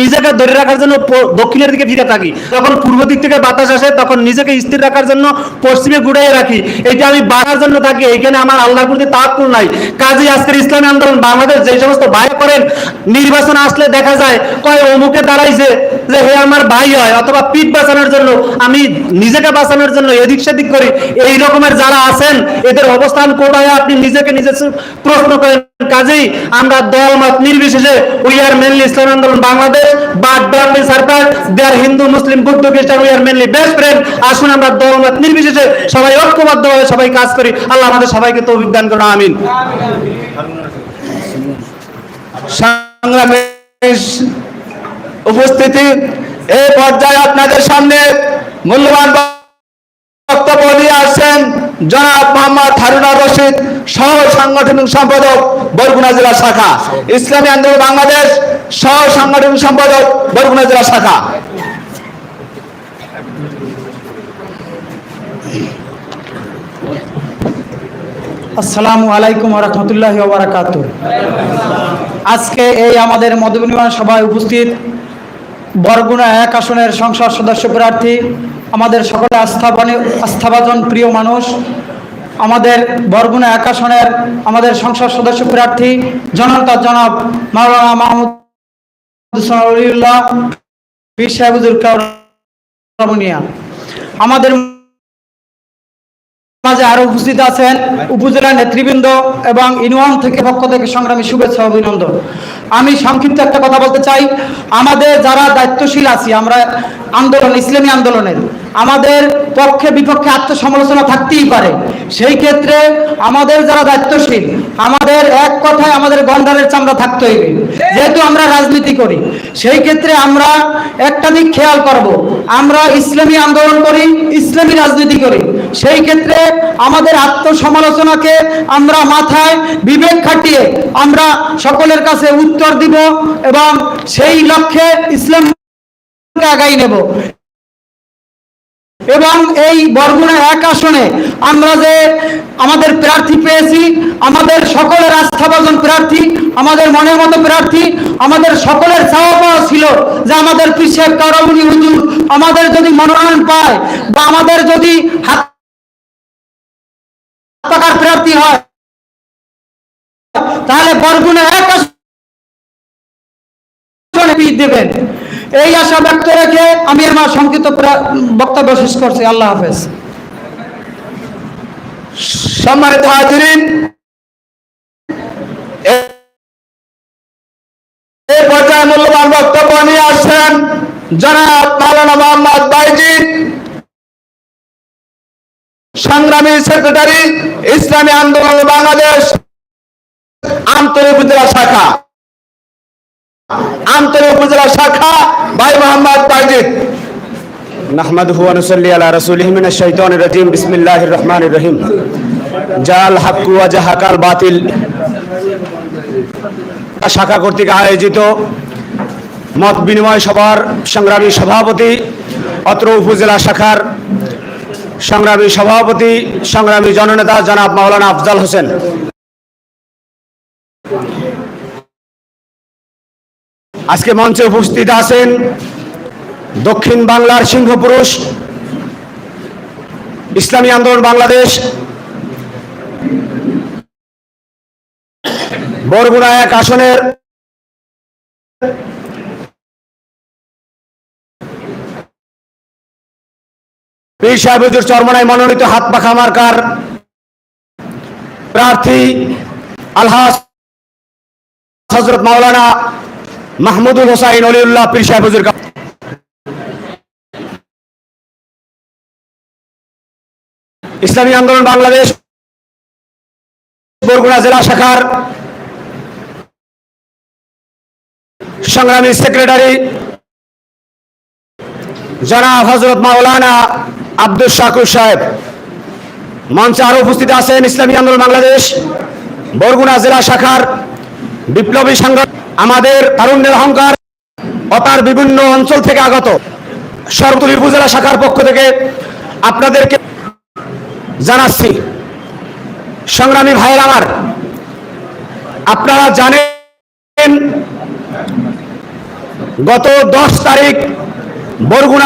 নিজেকে ধরে রাখার জন্য দক্ষিণের দিকে ফিরে থাকি। যখন পূর্ব দিক থেকে বাতাস আসে, তখন নিজেকে স্থির রাখার জন্য পশ্চিমে ঘুরাই রাখি। এটা আমি বাড়ার জন্য থাকি। এখানে আমার আল্লাহর প্রতি তাকুল নাই। কাজী আজকের ইসলামী আন্দোলন, বাংলাদেশ যে সমস্ত ভাই করেন, নির্বাচন আসলে দেখা যায়, কয় অমুকে দাঁড়াইছে যে, হে আমার ভাই হয় অথবা পিঠ বাঁচানোর জন্য, আমি নিজেকে বাঁচানোর জন্য এদিক সেদিক করি। এই রকমের যারা আছেন, এদের অবস্থান কোথায়? আপনি নিজেকে নিজে প্রশ্ন করেন। কাজেই আমরা দল মত নির্বিশেষে we are mainly Islam Andolan Bangladesh but ব্রাহ্মী সরকার they are Hindu Muslim Buddha Christian we are mainly best friend আসুন আমরা দল মত নির্বিশেষে সবাই ঐক্যবদ্ধভাবে সবাই কাজ করি। আল্লাহ আমাদের সবাইকে তৌফিক দান করুন, আমিন। সংগ্রামে উপস্থিতি এই পর্যায়ে আপনাদের সামনে মূল্যবান বক্তব্য নিয়ে আসছেন জনাব মোহাম্মদ হারুনা রশিদ, সহ সাংগঠনিক সম্পাদক বরগুনা জেলা শাখা। ইসলামী আন্দোলন বাংলাদেশ, সহ সাংগঠনিক সম্পাদক বরগুনা জেলা শাখা। আসসালামু আলাইকুম রহমতুল্লাহ বারাকাত আজকে এই আমাদের মতবিনিময় সভায় উপস্থিত বরগুনা এক আসনের সংসদ সদস্য প্রার্থী আমাদের সকলে আস্থাবান আস্থাভাজন প্রিয় মানুষ, আমাদের বরগুনা এক আসনের আমাদের সংসদ সদস্য প্রার্থী, জনতা জনাব মাওলানা মাহমুদ পীর আমাদের মাঝে আরও উপস্থিত আছেন উপজেলা নেতৃবৃন্দ এবং ইউনিয়ন থেকে পক্ষ থেকে সংগ্রামী শুভেচ্ছা অভিনন্দন। আমি সংক্ষিপ্ত একটা কথা বলতে চাই। আমাদের যারা দায়িত্বশীল আছি, আমরা আন্দোলন, ইসলামী আন্দোলনের আমাদের পক্ষে বিপক্ষে আত্মসমালোচনা থাকতেই পারে। সেই ক্ষেত্রে আমাদের যারা দায়িত্বশীল, আমাদের এক কথায় আমাদের গন্ডারের চামড়া থাকতে হইবে যেহেতু আমরা রাজনীতি করি। সেই ক্ষেত্রে আমরা একটা দিক খেয়াল করব, আমরা ইসলামী আন্দোলন করি, ইসলামী রাজনীতি করি। সেই ক্ষেত্রে আমাদের আত্মসমালোচনাকে আমরা মাথায় বিবেক খাটিয়ে আমরা সকলের কাছে উত্তর দিব এবং সেই লক্ষ্যে ইসলামকে আগাই নেব। এবং এই বরগুনা এক আসনে আমরা যে আমাদের প্রার্থী পেয়েছি, আমাদের সকলের আস্থাভাজন প্রার্থী, আমাদের মনের মতো প্রার্থী, আমাদের সকলের চাওয়া পাওয়া ছিল যে আমাদের পিসের কারণী হুজুর আমাদের যদি মনোনয়ন পায় বা আমাদের যদি হাত টাকার প্রার্থী হয়, তাহলে বরগুনা এক আসনে দেবেন এই আশা ব্যক্ত রেখে আমি আমার সংক্ষিপ্ত বক্তব্য শেষ করছি। আল্লাহ হাফেজ। সম্মানিত হাজিরিন এই পর্যায়ে মূল্যবান বক্তব্য নিয়ে আসছেন জনাব মাওলানা মোহাম্মদ বাইজিদ সংগ্রামী সেক্রেটারি, ইসলামী আন্দোলন বাংলাদেশ, আন্তরিক শাখা। আমতলী উপজেলা শাখা ভাই মোহাম্মদ তাজিদ। নাহমাদুহু ওয়া নুসাল্লি আলা রাসূলিহি মিনাশ শাইতানির রাজীম। বিসমিল্লাহির রহমানির রহিম। জাল হাক্কু ওয়া জাহাকাল বাতিল। শাখা কর্তৃক আয়োজিত মত বিনিময় সভার সংগ্রামী সভাপতি, অত্র উপজেলা শাখার সংগ্রামী সভাপতি, সংগ্রামী জননেতা জনাব মাওলানা আফজাল হোসেন। আজকে মঞ্চে উপস্থিত আছেন দক্ষিণ বাংলার সিংহপুরুষ, ইসলামী আন্দোলন বাংলাদেশ, বরগুনা এক আসনের পীর সাহেব হুজুর চরমনায় মনোনীত হাত পাখা মার্কার প্রার্থী আলহাস হজরত মাওলানা মাহমুদুল হোসাইন অলিউল্লাহ পীর সাহেব হুজুর ইসলামী আন্দোলন বাংলাদেশ, বরগুনা জেলা শাখার সংগ্রামী সেক্রেটারি জনাব হজরত মাওলানা আব্দুল শাকুর সাহেব। মঞ্চে আরও উপস্থিত আছেন ইসলামী আন্দোলন বাংলাদেশ, বরগুনা জেলা শাখার বিপ্লবী সংগঠন আমাদের তারুণ্যের অহংকার তার বিভিন্ন অঞ্চল থেকে আগত সর্বতলী উপজেলা শাখার পক্ষ থেকে আপনাদেরকে জানাচ্ছি। সংগ্রামী ভাইয়ের আমার, আপনারা জানেন গত দশ তারিখ বরগুনা